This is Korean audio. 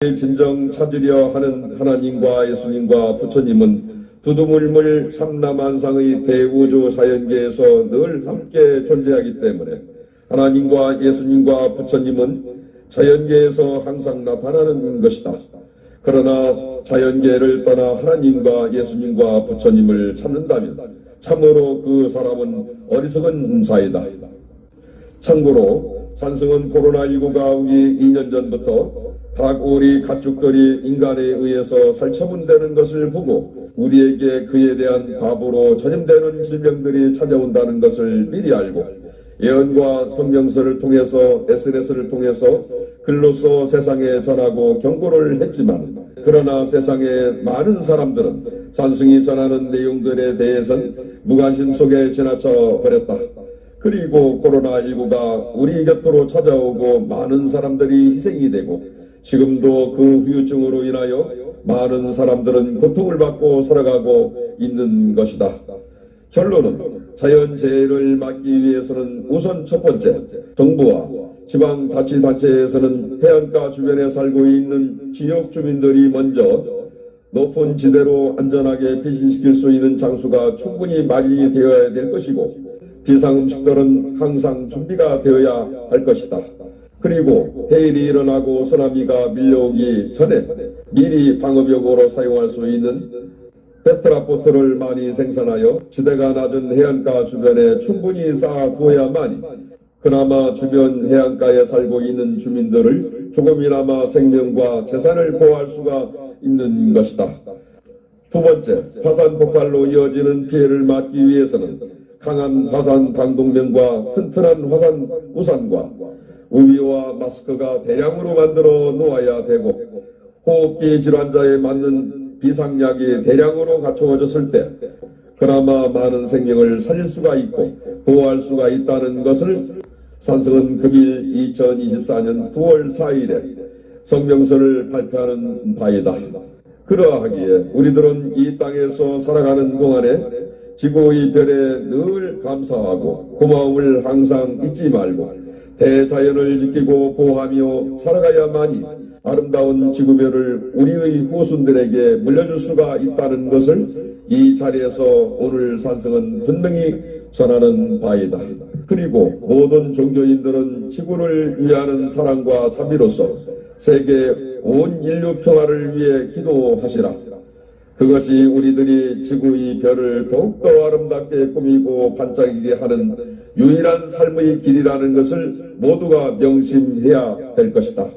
진정 찾으려 하는 하나님과 예수님과 부처님은 두두물물 삼라만상의 대우주 자연계에서 늘 함께 존재하기 때문에 하나님과 예수님과 부처님은 자연계에서 항상 나타나는 것이다. 그러나 자연계를 떠나 하나님과 예수님과 부처님을 찾는다면 참으로 그 사람은 어리석은 자이다. 참고로 산승은 코로나19가 오기 2년 전부터 각 우리 가축들이 인간에 의해서 살처분되는 것을 보고 우리에게 그에 대한 바보로 전염되는 질병들이 찾아온다는 것을 미리 알고 예언과 성경서를 통해서 SNS를 통해서 글로써 세상에 전하고 경고를 했지만 그러나 세상의 많은 사람들은 산승이 전하는 내용들에 대해선 무관심 속에 지나쳐 버렸다. 그리고 코로나19가 우리 곁으로 찾아오고 많은 사람들이 희생이 되고 지금도 그 후유증으로 인하여 많은 사람들은 고통을 받고 살아가고 있는 것이다. 결론은 자연재해를 막기 위해서는 우선 첫 번째 정부와 지방자치단체에서는 해안가 주변에 살고 있는 지역 주민들이 먼저 높은 지대로 안전하게 비신시킬 수 있는 장소가 충분히 마련이 되어야 될 것이고 비상음식들은 항상 준비가 되어야 할 것이다. 그리고 해일이 일어나고 쓰나미가 밀려오기 전에 미리 방어벽으로 사용할 수 있는 테트라포트를 많이 생산하여 지대가 낮은 해안가 주변에 충분히 쌓아두어야만이 그나마 주변 해안가에 살고 있는 주민들을 조금이나마 생명과 재산을 보호할 수가 있는 것이다. 두 번째, 화산 폭발로 이어지는 피해를 막기 위해서는 강한 화산 방독면과 튼튼한 화산 우산과 우비와 마스크가 대량으로 만들어 놓아야 되고 호흡기 질환자에 맞는 비상약이 대량으로 갖추어졌을 때 그나마 많은 생명을 살릴 수가 있고 보호할 수가 있다는 것을 산성은 금일 2024년 9월 4일에 성명서를 발표하는 바이다. 그러하기에 우리들은 이 땅에서 살아가는 동안에 지구의 별에 늘 감사하고 고마움을 항상 잊지 말고 대자연을 지키고 보호하며 살아가야만이 아름다운 지구별을 우리의 후손들에게 물려줄 수가 있다는 것을 이 자리에서 오늘 산성은 분명히 전하는 바이다. 그리고 모든 종교인들은 지구를 위하는 사랑과 자비로서 세계 온 인류 평화를 위해 기도하시라. 그것이 우리들이 지구의 별을 더욱더 아름답게 꾸미고 반짝이게 하는 유일한 삶의 길이라는 것을 모두가 명심해야 될 것이다.